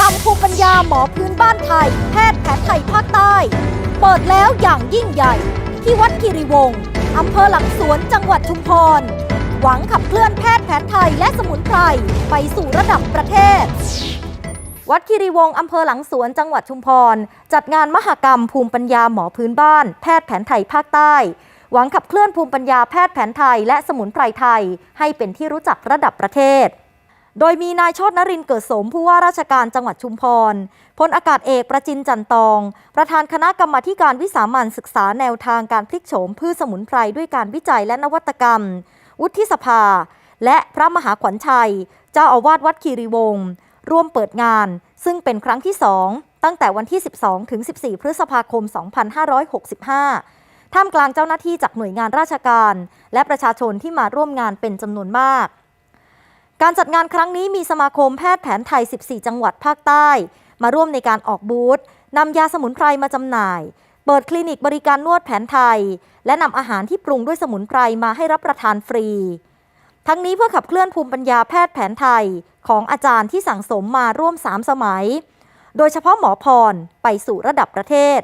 ตำภูปัญญาหมอพื้นบ้านไทย แพทย์แผนไทยภาคใต้ เปิดแล้วอย่างยิ่งใหญ่ ที่วัดคีรีวงศ์อำเภอหลังสวนจังหวัดชุมพร หวังขับเคลื่อนแพทย์แผนไทยและสมุนไพรไปสู่ระดับประเทศ วัดคีรีวงศ์อำเภอหลังสวนจังหวัดชุมพร จัดงานมหกรรมภูมิปัญญาหมอพื้นบ้าน แพทย์แผนไทยภาคใต้หวังขับเคลื่อนภูมิปัญญาแพทย์แผนไทยและสมุนไพรไทย ให้เป็นที่รู้จักระดับประเทศ โดยมีนายโชตนรินเกิดสมผู้ว่าราชการจังหวัดชุมพร พลอากาศเอกประจินจันตอง ประธานคณะกรรมาการวิสามันศึกษาแนวทางการพลิกโฉมพืชสมุนไพรด้วยการวิจัยและนวัตกรรม วุฒิสภา และพระมหาขวัญชัย เจ้าอาวาสวัดคีรีวงศ์ร่วมเปิดงาน ซึ่งเป็นครั้งที่2ตั้งแต่วันที่ 12 ถึง 14 พฤษภาคม 2565 ท่ามกลางเจ้าหน้าที่จากหน่วยงานราชการ และประชาชนที่มาร่วมงานเป็นจำนวนมาก การจัดงานครั้งนี้มีสมาคมแพทย์แผนไทย 14 จังหวัดภาคใต้ มาร่วมในการออกบูธนำยาสมุนไพรมาจำหน่าย เปิดคลินิกบริการนวดแผนไทย และนำอาหารที่ปรุงด้วยสมุนไพรมาให้รับประทานฟรี ทั้งนี้เพื่อขับเคลื่อนภูมิปัญญาแพทย์แผนไทยของอาจารย์ที่สั่งสมมาร่วม 3 สมัย โดยเฉพาะหมอพรไปสู่ระดับประเทศ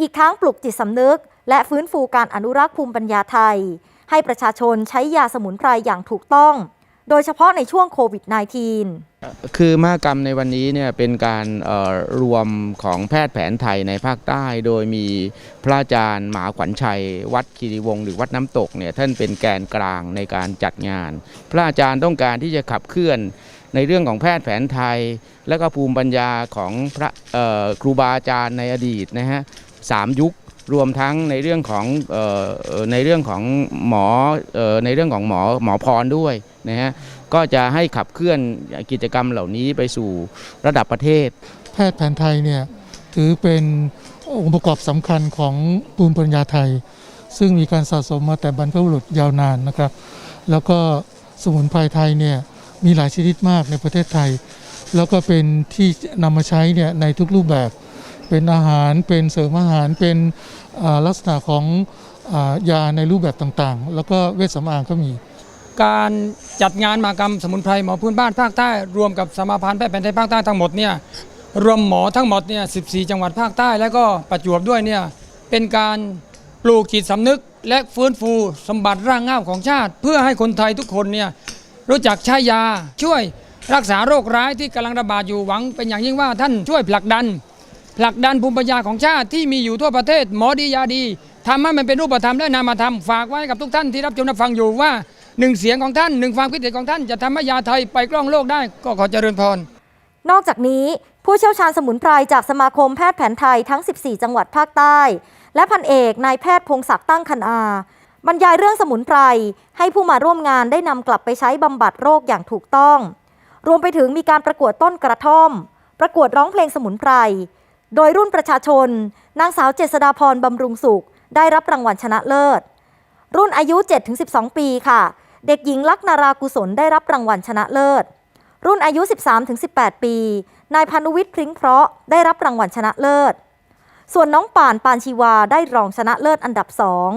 อีกทั้งปลุกจิตสำนึก และฟื้นฟูการอนุรักษ์ภูมิปัญญาไทย ให้ประชาชนใช้ยาสมุนไพรอย่างถูกต้อง โดยเฉพาะในช่วงโควิด -19 คือมหกรรมในวันนี้เนี่ยเป็นการรวมของแพทย์แผนไทยในภาคใต้ โดยมีพระอาจารย์หมาขวัญชัย วัดคีรีวงศ์หรือวัดน้ำตกเนี่ยท่านเป็นแกนกลางในการจัดงาน พระอาจารย์ต้องการที่จะขับเคลื่อนในเรื่องของแพทย์แผนไทย และก็ภูมิปัญญาของพระครูบาอาจารย์ในอดีตนะฮะสามยุครวมทั้งในเรื่องของออในเรื่องของหมอออในเรื่องของหมอหมอพรด้วย นะฮะก็จะให้ขับเคลื่อนกิจกรรมเหล่านี้ไปสู่ระดับประเทศ แพทย์แผนไทยเนี่ยถือเป็นองค์ประกอบสำคัญของภูมิปัญญาไทย ซึ่งมีการสะสมมาแต่บรรพบุรุษยาวนานนะครับ แล้วก็สมุนไพรไทยเนี่ยมีหลายชนิดมากในประเทศไทย แล้วก็เป็นที่นำมาใช้เนี่ยในทุกรูปแบบ เป็นอาหารเป็นเสริมอาหารเป็นลักษณะของอยาในรูปแบบต่างๆ แล้วก็เวชสำอางก็มี การจัดงานมหกรรมสมุนไพรหมอพื้นบ้านภาคใต้ รวมกับสมาพันธ์แพทย์แผนไทยภาคใต้ทั้งหมดเนี่ยรวมหมอทั้งหมดเนี่ย 14 จังหวัดภาคใต้ แล้วก็ประจวบด้วยเนี่ยเป็นการปลูกจิตสำนึกและฟื้นฟูสมบัติร่างงามของชาติ เพื่อให้คนไทยทุกคนเนี่ยรู้จักใช้ยาช่วยรักษาโรคร้ายที่กำลังระบาดอยู่หวัง เป็นอย่างยิ่งว่าท่านช่วยผลักดัน ผลักดันภูมิปัญญาของชาติที่มีอยู่ทั่วประเทศหมอดียาดีทำให้มันเป็นรูปธรรมและนามธรรมฝากไว้กับทุกท่านที่รับชมรับฟังอยู่ว่า หนึ่งเสียงของท่านหนึ่งความคิดเห็นของท่านจะทำให้ยาไทยไปกล้องโลกได้ก็ขอเจริญพร นอกจากนี้ผู้เชี่ยวชาญสมุนไพรจากสมาคมแพทย์แผนไทยทั้ง 14 จังหวัดภาคใต้ และพันเอกนายแพทย์พงศักดิ์ตั้งคันอา บรรยายเรื่องสมุนไพรให้ผู้มาร่วมงานได้นำกลับไปใช้บำบัดโรคอย่างถูกต้อง รวมไปถึงมีการประกวดต้นกระท่อม ประกวดร้องเพลงสมุนไพร โดยรุ่นประชาชน นางสาวเจษฎาพรบำรุงสุข ได้รับรางวัลชนะเลิศ รุ่นอายุ 7-12 ปีค่ะ เด็กหญิงลักนารากุศลได้รับรางวัลชนะเลิศ รุ่นอายุ 13-18 ปี นายพานุวิทย์พริ้งเพราะได้รับรางวัลชนะเลิศ ส่วนน้องป่านปานชีวาได้รองชนะเลิศอันดับสอง